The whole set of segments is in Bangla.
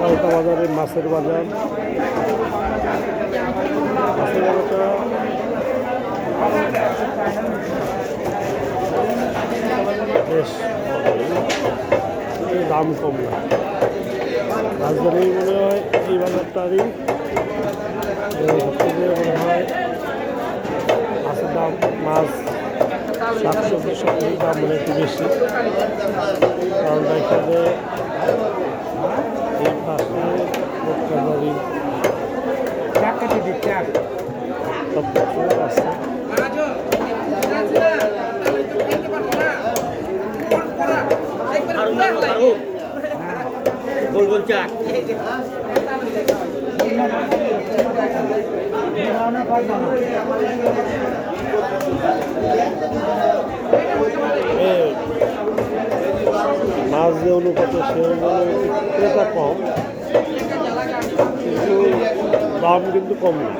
পাল্টা বাজারে মাছের বাজার। মাছের বাজারটা বেশ দাম কম না। রাজধানী মনে হয় এই বাজারটারই। সবথেকে মনে হয় মাছের দাম, মাছ শাকসবজি সবজির দাম মানে একটু বেশি কারণ এখানে এই পাশে রক্ষাবাড়ি সব কিছু আছে গোলগোল চাট এ, মাছ যে অনুপাতে সে অনুপাতে ক্রেতা কম। কিন্তু দাম কিন্তু কম। না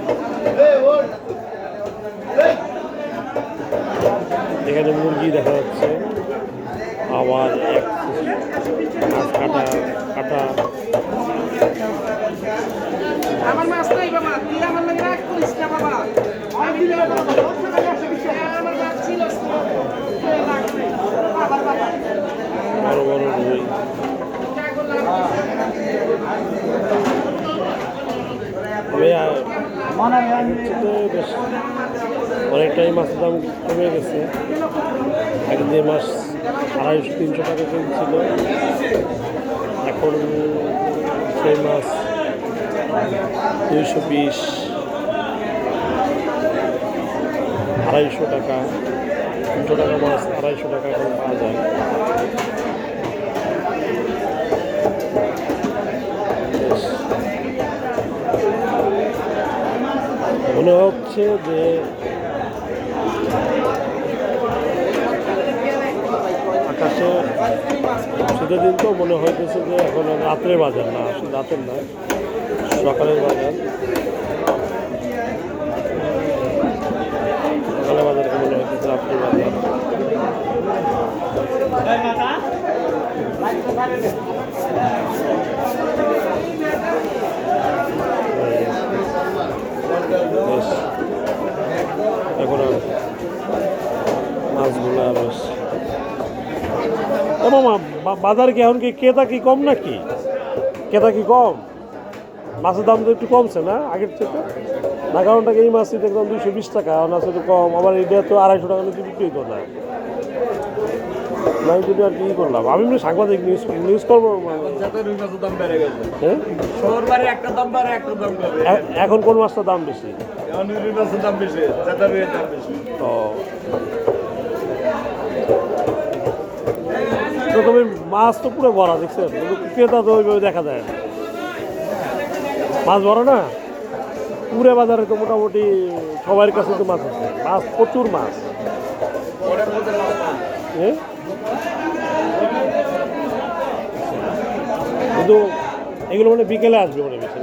এখানে মুরগি দেখা যাচ্ছে। আবার এক কাটা কাটা বেশ অনেকটাই মাছের দাম কমে গেছে। আগে যে মাছ আড়াইশো, তিনশো টাকা কিনছিল এখন সেই মাছ দুইশো বিশ, আড়াইশো টাকা। তিনশো টাকা মাছ আড়াইশো টাকা এখন পাওয়া যায়। মনে হচ্ছে যে আকাশে দিন তো মনে হইতেছে যে এখন রাত্রে বাজার না, আসলে রাতের নয়, সকালের বাজার। সকালের বাজার মনে হইতেছে রাত্রের বাজার। বেশ এখন আর মাছগুলো আর বেশ ও বাজারে কি এখন কি ক্রেতা কি কম নাকি? ক্রেতা কি কম? মাছের দাম তো একটু কমছে না আগের থেকে না কারণটা কি এই মাছটি দেখলাম দুইশো বিশ টাকা আর আছে তো কম আবার এটা তো আড়াইশো টাকা নিচে বিক্রি করলাম। না আমি যদি আর কি করলাম। আমি এমনি সাংবাদিক নিউজ নিউজ করব একটা একটা এখন কোন মাছটার দাম বেশি? দাম বেশি যাতে তুমি মাছ তো পুরো ভরা, দেখছেন? ক্রেতা তো ওইভাবে দেখা যায় না। মাছ ভরা না? পুরে বাজারে তো মোটামুটি সবার কাছে তো মাছ আছে। মাছ, প্রচুর মাছ। কিন্তু এগুলো মানে বিকেলে আসবে মনে বেশি